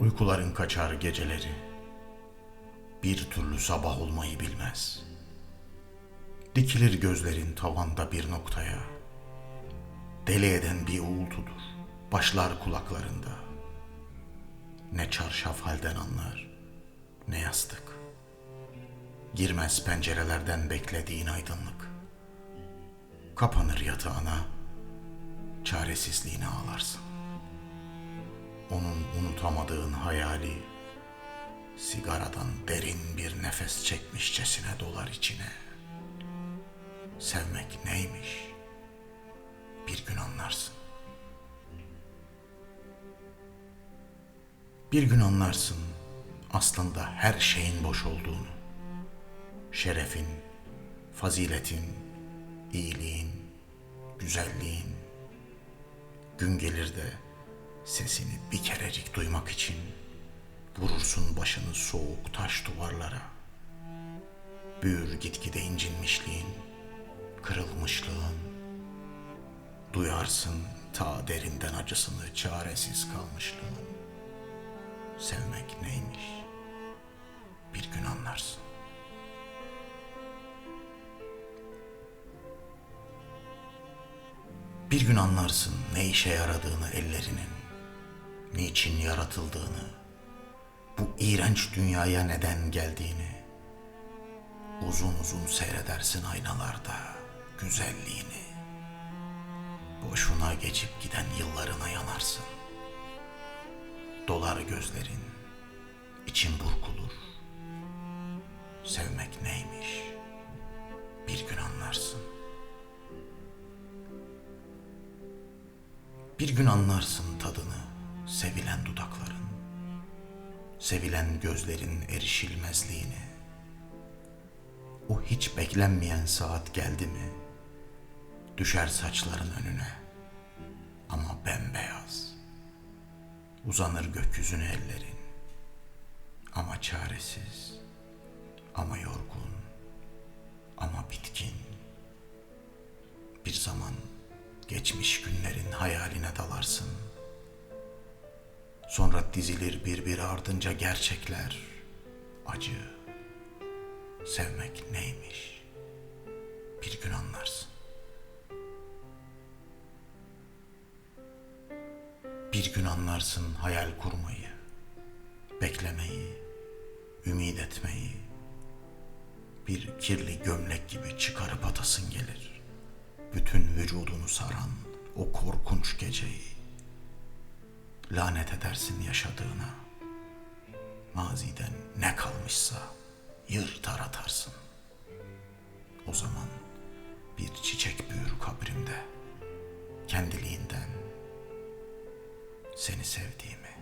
Uykuların kaçar geceleri. Bir türlü sabah olmayı bilmez. Dikilir gözlerin tavanda bir noktaya. Deli eden bir uğultudur. Başlar kulaklarında. Ne çarşaf halden anlar, ne yastık. Girmez pencerelerden beklediğin aydınlık. Kapanır yatağına, çaresizliğine ağlarsın. Onun unutamadığın hayali sigaradan derin bir nefes çekmişçesine dolar içine. Sevmek neymiş? Bir gün anlarsın. Bir gün anlarsın aslında her şeyin boş olduğunu. Şerefin, faziletin, iyiliğin, güzelliğin. Gün gelir de sesini bir kerecik duymak için vurursun başını soğuk taş duvarlara. Büyür gitgide incinmişliğin, kırılmışlığın. Duyarsın ta derinden acısını çaresiz kalmışlığın. Sevmek neymiş? Bir gün anlarsın. Bir gün anlarsın ne işe yaradığını ellerinin, niçin yaratıldığını, bu iğrenç dünyaya neden geldiğini. Uzun uzun seyredersin aynalarda güzelliğini. Boşuna geçip giden yıllarına yanarsın. Dolar gözlerin, için burkulur. Sevmek neymiş? Bir gün anlarsın. Bir gün anlarsın tadını, sevilen dudakların, sevilen gözlerin erişilmezliğini. O hiç beklenmeyen saat geldi mi, düşer saçların önüne ama bembeyaz. Uzanır gökyüzüne ellerin ama çaresiz, ama yorgun, ama bitkin. Bir zaman geçmiş günlerin hayaline dalarsın. Sonra dizilir birbiri ardınca gerçekler, acı. Sevmek neymiş? Bir gün anlarsın. Bir gün anlarsın hayal kurmayı, beklemeyi, ümit etmeyi. Bir kirli gömlek gibi çıkarıp atasın gelir. Bütün vücudunu saran o korkunç geceyi. Lanet edersin yaşadığına. Maziden ne kalmışsa yırtar atarsın. O zaman bir çiçek büyür kabrimde. Kendiliğinden seni sevdiğimi.